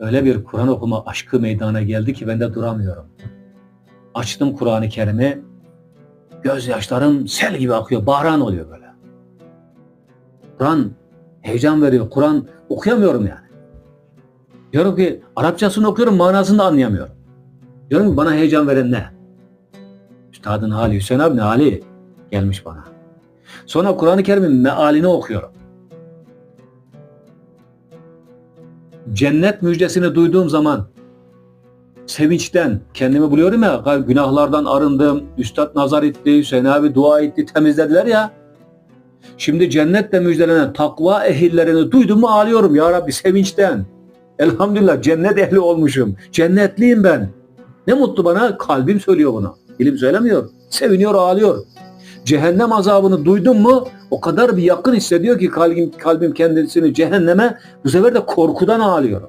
öyle bir Kur'an okuma aşkı meydana geldi ki ben de duramıyorum. Açtım Kur'an-ı Kerim'i, gözyaşlarım sel gibi akıyor, bahran oluyor böyle. Kur'an heyecan veriyor, Kur'an okuyamıyorum yani. Diyorum ki Arapçasını okuyorum, manasını da anlayamıyorum. Diyorum ki bana heyecan veren ne? Üstadın hali, Hüseyin abi ne hali gelmiş bana. Sonra Kur'an-ı Kerim'in mealini okuyorum. Cennet müjdesini duyduğum zaman sevinçten kendimi buluyorum ya günahlardan arındım. Üstad nazar etti, Hüseyin abi dua etti, temizlediler ya. Şimdi cennetle müjdelenen takva ehillerini duydum mu ağlıyorum ya Rabbi sevinçten. Elhamdülillah cennet ehli olmuşum. Cennetliyim ben. Ne mutlu bana kalbim söylüyor bunu. Dilim söylemiyor. Seviniyor ağlıyor. Cehennem azabını duydum mu o kadar bir yakın hissediyor ki kalbim, kalbim kendisini cehenneme bu sefer de korkudan ağlıyorum.